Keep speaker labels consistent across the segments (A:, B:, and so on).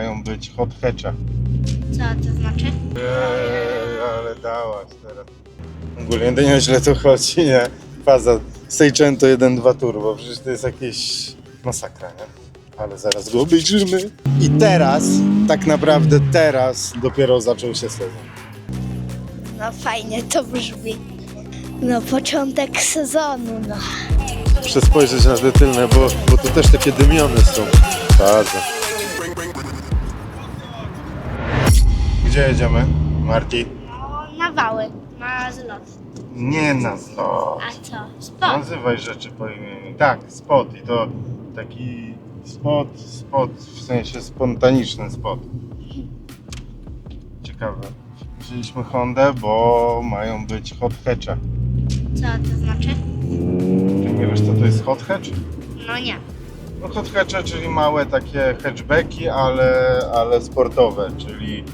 A: Mają być hot hatche.
B: Co to znaczy?
A: Eee, ale dałaś teraz. Ogólnie to nieźle to chodzi, nie? Faza Seicento 1.2 Turbo, przecież to jest jakieś masakra, nie? Ale zaraz go obejrzymy. I teraz, tak naprawdę teraz dopiero zaczął się sezon.
B: No fajnie to brzmi. No początek sezonu, no.
C: Muszę spojrzeć na te tylne, bo, bo to też takie dymione są.
A: Bardzo. Gdzie jedziemy, Marti?
B: No na wały, na zlot.
A: Nie na zlot.
B: A co? Sport.
A: Nazywaj rzeczy po imieniu. Tak, spot i to taki spot, spot w sensie spontaniczny spot. Ciekawe. Wzięliśmy Hondę, bo mają być hot hatche.
B: Co to znaczy?
A: Ty nie wiesz co to jest hot hatch?
B: No nie.
A: No hot hatche, czyli małe takie hatchbacki, ale, ale sportowe, czyli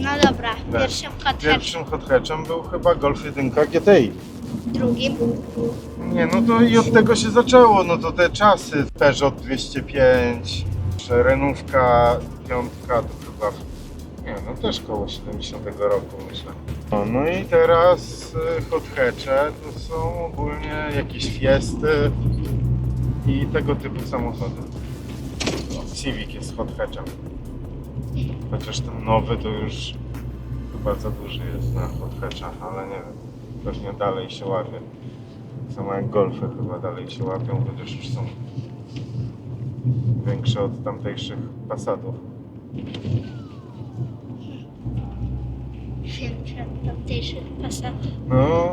B: No dobra,
A: Tak.
B: pierwszym
A: pierwszym hot hatchem był chyba Golf 1 GTI.
B: drugim.
A: Nie, no to i od tego się zaczęło, no to te czasy, Peugeot 205, czy Renówka, piątka, to chyba, nie no też koło 70 roku myślę. No, no i teraz y, hot hatche to są ogólnie jakieś fiesty i tego typu samochody. Civic jest hot hatchem. Chociaż ten nowy to już chyba za duży jest na hatchach, ale nie wiem, pewnie dalej się łapie. Samo jak golfy chyba dalej się łapią, chociaż już są większe od tamtejszych Passatów.
B: Większe od tamtejszych pasatów.
A: No,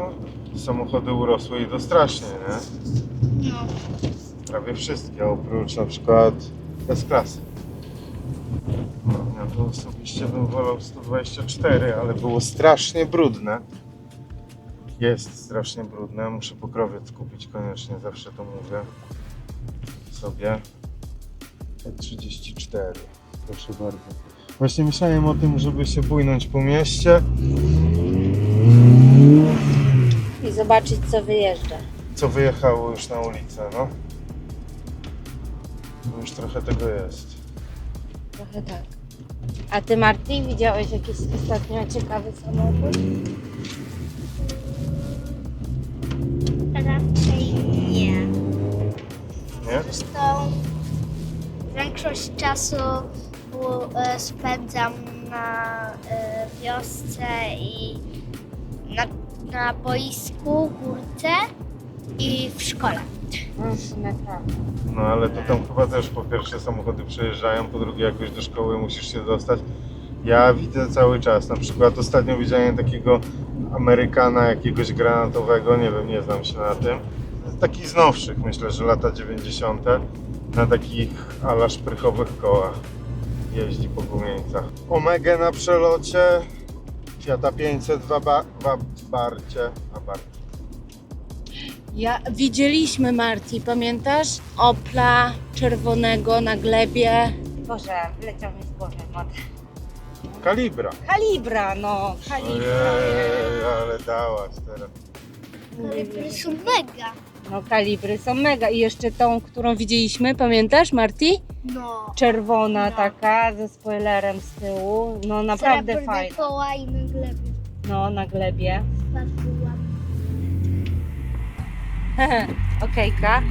A: samochody urosły i to strasznie, nie?
B: No.
A: Prawie wszystkie, oprócz na przykład S-klasy. To osobiście bym wolał 124, ale było strasznie brudne. Jest strasznie brudne, muszę pokrowiec kupić koniecznie, zawsze to mówię sobie. E34, proszę bardzo. Właśnie myślałem o tym, żeby się bójnąć po mieście.
D: i zobaczyć co wyjeżdża.
A: co wyjechało już na ulicę, no. Bo Już trochę tego jest.
D: Trochę tak. A ty Marty, widziałeś jakiś ostatnio ciekawy samochód?
B: Raczej nie.
A: Nie?
B: Zresztą większość czasu u- e, spędzam na e, wiosce i na, na boisku, górce i w szkole.
D: No, tak.
A: No ale to tam chyba też po pierwsze samochody przejeżdżają, po drugie jakoś do szkoły musisz się dostać. Ja widzę cały czas. Na przykład ostatnio widziałem takiego Amerykana jakiegoś granatowego, nie wiem, nie znam się na tym. Taki z nowszych, myślę, że lata 90. Na takich ala szprychowych kołach jeździ po gumieńcach. Omega na przelocie, Fiata 500 w w Abarcie. Abarcie.
D: Ja, widzieliśmy Marti, pamiętasz? Opla czerwonego na glebie. Boże, wleciał mi z głowy mod.
A: Kalibra.
D: Kalibra, no, kalibra.
A: Ojej, ale dałaś teraz.
B: Kalibry są mega.
D: No kalibry są mega. I jeszcze tą, którą widzieliśmy, pamiętasz Marti?
B: No.
D: Czerwona
B: No.
D: taka, ze spoilerem z tyłu. No naprawdę
B: Srebrne
D: fajna.
B: koła i na glebie.
D: No, na glebie. Okejka.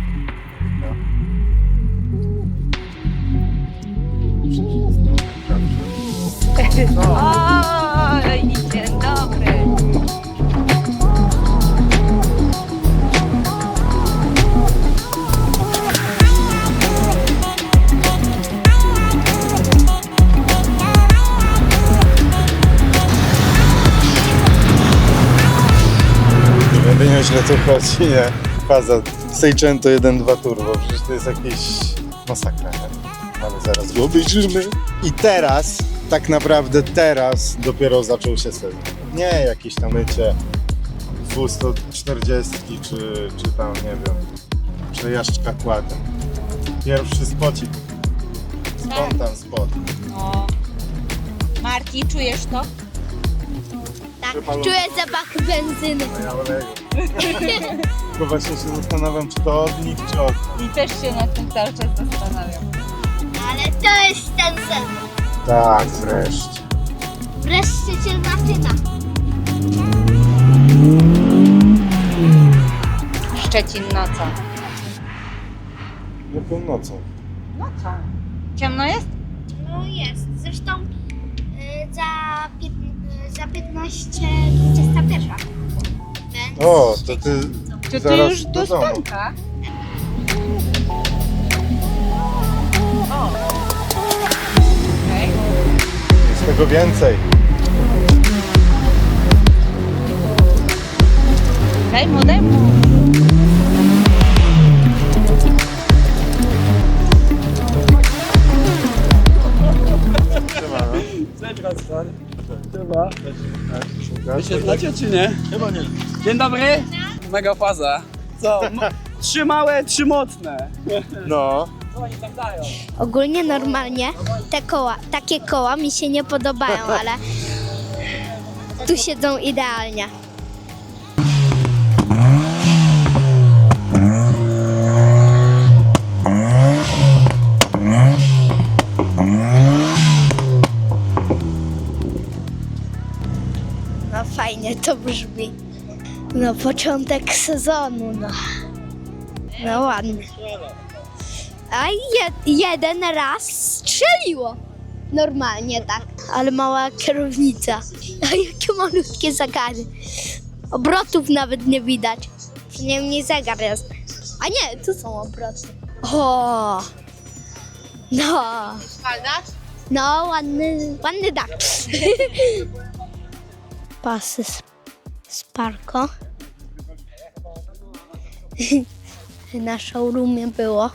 D: Oj, dzień dobry.
A: Jedynie źle to chodzi, nie? Faza Seicento 1.2 Turbo, przecież to jest jakieś masakra? Ale zaraz go obejrzymy. I teraz, tak naprawdę teraz dopiero zaczął się sezon. Nie jakieś tam mycie 240 czy, czy tam, nie wiem, przejażdżka kładem. Pierwszy spocik. Spontan spot.
D: No. Marti, czujesz to?
B: Tak, czuję zapach benzyny.
A: No. Tylko właśnie się zastanawiam, czy to od nich, czy od.
D: I też się nad tym cały czas zastanawiam.
B: Ale to jest ten sezon.
E: Tak, wreszcie.
B: Wreszcie cię zaczyna.
D: Szczecin nocą.
E: Jaką nocą?
D: Nocą. Ciemno jest?
B: No jest. Zresztą y, za, pięt- y, za 15, 21. Więc
E: O, to ty
D: To ty
E: zaraz
D: już
E: do
D: do
E: domu.
D: spanka. O. Okej.
E: Jest tego więcej.
D: Daj mu, daj mu.
F: Chyba. Wy się znacie czy nie? Chyba nie. Dzień dobry. Mega faza. Co? Trzy małe, trzy mocne.
E: No.
F: Co oni tam dają?
B: Ogólnie normalnie te koła, takie koła mi się nie podobają, ale tu siedzą idealnie. Fajnie to brzmi. No początek sezonu, no. No ładnie. A je, jeden raz strzeliło. Normalnie tak. Ale mała kierownica. A jakie malutkie zegary. Obrotów nawet nie widać. Przynajmniej zegar jest. A nie, tu są obroty. O! No. No, ładny, ładny dach. Pasy z, z parko. Na showroomie było.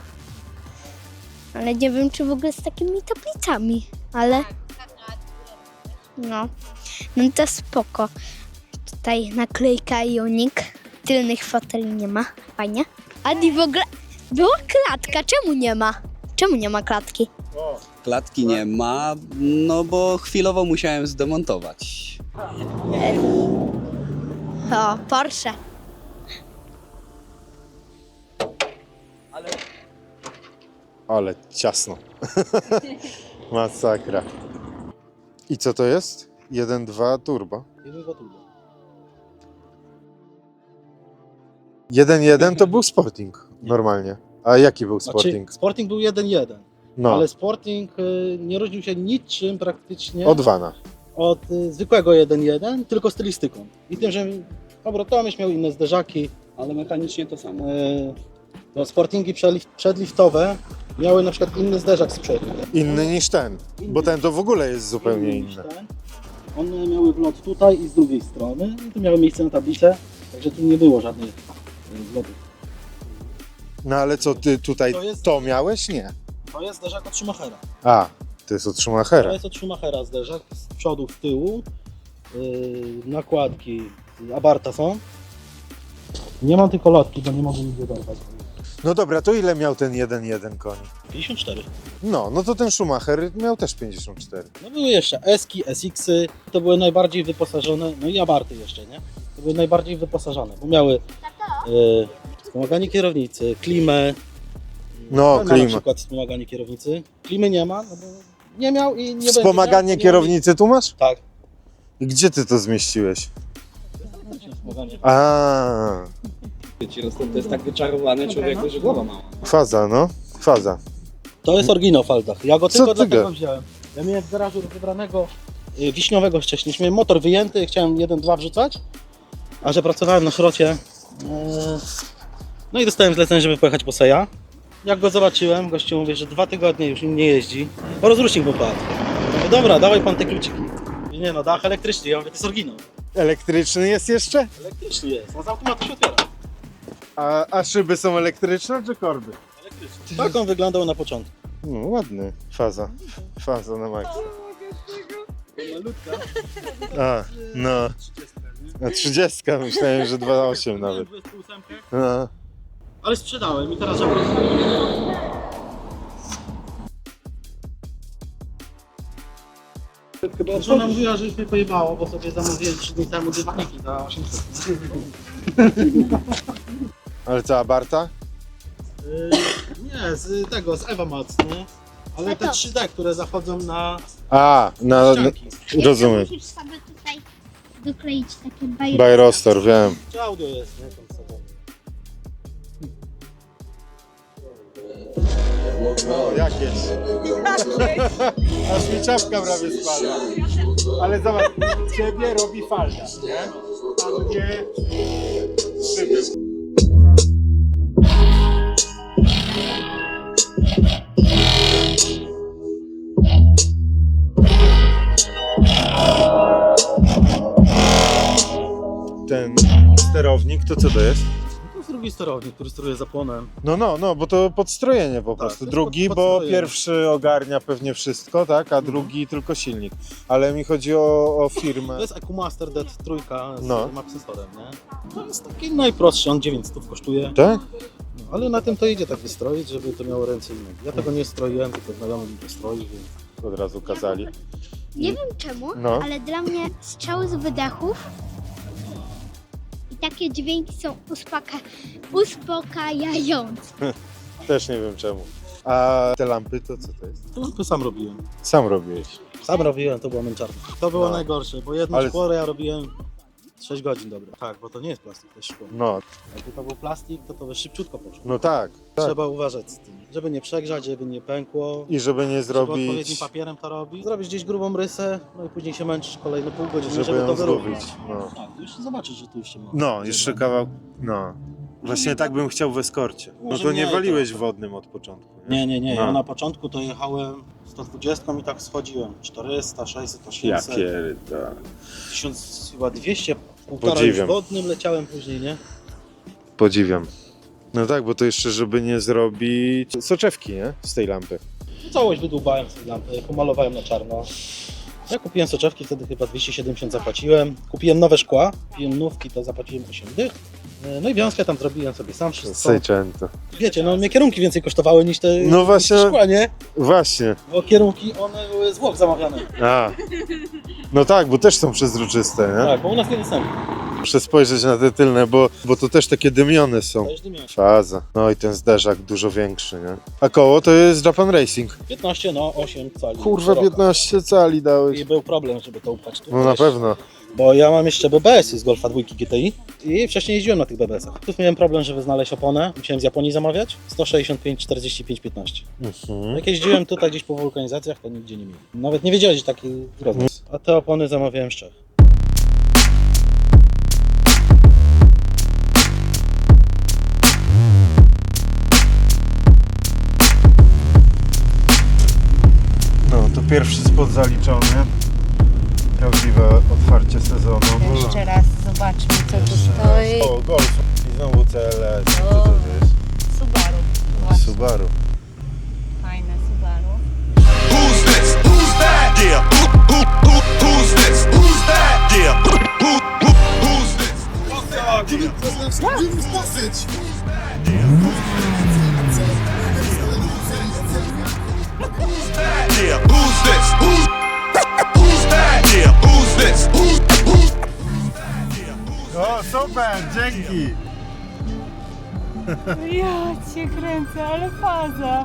B: Ale nie wiem, czy w ogóle z takimi tablicami. Ale. No. No to spoko. Tutaj naklejka i unik. Tylnych foteli nie ma. Fajnie. Adi w ogóle. Była klatka. Czemu nie ma? Czemu nie ma klatki?
F: Klatki nie ma, no bo chwilowo musiałem zdemontować.
B: O, Porsche.
A: Ale ciasno. Masakra. I co to jest? 1.2 turbo. 1.1 to był Sporting normalnie. A jaki był Sporting?
G: Znaczy, Sporting był 1-1,
A: No,
G: ale Sporting y, nie różnił się niczym praktycznie
A: od Vana.
G: od y, zwykłego 1-1, tylko stylistyką. I tym, że obrotomyśl miał inne zderzaki.
F: Ale mechanicznie to samo.
G: y, No, Sportingi przedlif- przedliftowe miały na przykład inny zderzak z przodu.
A: Inny niż ten, bo ten to w ogóle jest zupełnie
G: niż
A: inny.
G: ten. One miały wlot tutaj i z drugiej strony. I tu miały miejsce na tablicę, także tu nie było żadnych y, wlotów.
A: No ale co, ty tutaj
G: To jest-
A: to miałeś? Nie.
G: To jest zderzak od Schumachera.
A: A, to jest od
G: To
A: Schumachera.
G: jest od Schumachera zderzak, z przodu, z tyłu. Yy, nakładki Abarta są. Nie mam tylko lotki, bo nie mogę nigdzie dorwać.
A: No dobra, to ile miał ten 1.1 koni?
G: 54.
A: No, no to ten Schumacher miał też 54.
G: No były jeszcze Eski, SX-y, to były najbardziej wyposażone, no i Abarty jeszcze, nie? To były najbardziej wyposażone, bo miały yy, wspomaganie kierownicy, klimę.
A: No,
G: ma
A: klimę.
G: Na przykład wspomaganie kierownicy. Klimy nie ma, no bo nie miał i nie będzie
A: Wspomaganie
G: miał, to nie
A: kierownicy tu masz?
G: ma- Tak.
A: I Gdzie ty to zmieściłeś?
G: Wspomaganie.
A: A,
F: To jest tak wyczarowany człowieku, że głowa mała.
A: faza, no. Faza.
G: To jest oryginał w Faldach. Ja go
A: Co
G: tylko
A: ty
G: dlatego
A: gadasz?
G: wziąłem. Ja miałem w garażu wybranego y, wiśniowego wcześniej. Miałem motor wyjęty, chciałem jeden, dwa wrzucać, a że pracowałem na szrocie, y, no i dostałem zlecenie, żeby pojechać po Seja. Jak go zobaczyłem, gościu mówi, że dwa tygodnie już nim nie jeździ, bo rozrusznik mu padł. Mówię, dobra, dawaj pan te kluczyki. Nie no, dach elektryczny. Ja mówię, to jest oryginał.
A: Elektryczny jest jeszcze?
G: Elektryczny jest, a z automatu się otwiera.
A: A, a szyby są elektryczne czy korby?
G: Elektryczny. Tak on wyglądał na początku.
A: No, ładny. Faza. Faza na maksa. A, no. A 30 myślałem, że 2,8 nawet. No.
G: Ale sprzedałem i teraz żeby... Żona mówiła, że już mnie pojebało, bo sobie zamówiłem 3 dni temu dywaniki za 800.
A: Ale co, Abarta?
G: Yy, nie, z tego, z Ewa Mac, nie? Ale te 3D, które zachodzą na
A: A, na, na,
G: Ścianki.
A: rozumiem.
B: Musisz sobie tutaj dokleić takie bajki.
A: Bajrostor, wiem.
G: Czy audio jest, nie?
A: O, jakieś. Aż mi czapka prawie spadła. Ale zobacz, ciebie robi falda, nie? A mnie szyby. Ten sterownik, to co to jest?
G: Drugi sterownik, który steruje zapłonem.
A: No, no, no, bo to podstrojenie po
G: Tak,
A: prostu.
G: to jest
A: Drugi,
G: pod-
A: bo
G: podstrojenie.
A: pierwszy ogarnia pewnie wszystko, tak, a drugi tylko silnik. Ale mi chodzi o, o firmę.
G: To jest EcoMaster Dead trójka z
A: No.
G: sensorem, nie? To jest taki najprostszy, on 900 kosztuje.
A: Tak?
G: No, ale na tym to idzie tak wystroić, żeby to miało ręce i nogi. Ja tego nie stroiłem, tylko znajomy mi to stroi, więc...
A: Od razu kazali.
B: Nie wiem czemu,
A: No.
B: ale dla mnie strzały z wydechów takie dźwięki są uspaka uspokajające.
A: Też nie wiem czemu. A te lampy to co to jest?
G: To lampy sam robiłem.
A: Sam robiłeś.
G: Sam robiłem, to było męczarne. To było
A: No.
G: najgorsze, bo jedno
A: Ale-
G: szkło ja robiłem 6 godzin dobre. Tak, bo to nie jest plastik, to jest szkło.
A: No,
G: Jakby to był plastik, to to by szybciutko poszło.
A: no tak. tak.
G: Trzeba uważać z tym, żeby nie przegrzać, żeby nie pękło.
A: I żeby nie
G: Żeby odpowiednim
A: zrobić,
G: papierem to robić. Zrobić gdzieś grubą rysę, no i później się męczysz kolejne pół godziny, żeby,
A: żeby ją
G: to
A: zgubić.
G: wyrównać.
A: No.
G: Tak, już zobaczysz, że tu już się ma.
A: no, jeszcze kawał. No. Właśnie tak bym chciał w eskorcie. No
G: Może
A: to nie
G: nie,
A: waliłeś wodnym od początku.
G: Nie, nie, nie.
A: No.
G: Ja na początku to jechałem 120 i tak schodziłem. 400, 600, 800,
A: pierdolę.
G: 1000, chyba 200, półtora już
A: Podziwiam.
G: wodnym leciałem później, nie?
A: Podziwiam. No tak, bo to jeszcze, żeby nie zrobić soczewki, nie? Z tej lampy.
G: Całość wydłubałem z tej lampy, pomalowałem na czarno. Ja kupiłem soczewki, wtedy chyba 270 zapłaciłem. Kupiłem nowe szkła, kupiłem nówki, to zapłaciłem 8 dych. E, No i wiązkę tam zrobiłem sobie sam wszystko.
A: Seicento.
G: Wiecie, no mnie kierunki więcej kosztowały niż te
A: No właśnie.
G: szkła, nie?
A: Właśnie.
G: Bo kierunki, one były z Włoch zamawiane.
A: A. No tak, bo też są przezroczyste, nie?
G: Tak, bo u nas nie dostępne.
A: Muszę spojrzeć na te tylne, bo, bo to też takie dymione są.
G: To już.
A: Faza. No i ten zderzak dużo większy, nie? A koło to jest Japan Racing.
G: 15, no 8 cali.
A: Kurwa,
G: szeroka.
A: 15 cali dałeś.
G: I był problem, żeby to upchać tu.
A: No na pewno.
G: Bo ja mam jeszcze BBS-y z Golfa 2 GTI i wcześniej jeździłem na tych BBS-ach. Tu miałem problem, żeby znaleźć oponę. Musiałem z Japonii zamawiać. 165, 45, 15.
A: Mhm.
G: Jak jeździłem tutaj gdzieś po wulkanizacjach, to nigdzie nie mieli. Nawet nie wiedzieli, że taki rozmiar. A te opony zamawiałem z Czech.
A: No to pierwszy spot zaliczony. Prawdziwe otwarcie sezonu.
D: Jeszcze raz zobaczmy, co tu stoi.
A: O, Golf. I znowu CLS. Co to jest?
D: Subaru. Właśnie,
A: Subaru.
D: fajne Subaru.
H: Who's this? Who's that? Yeah. Who, who, who, who's this? Who's that? Yeah. Who, who, who, who's this? Yeah.
A: Super, dzięki.
D: Ja cię kręcę, ale faza.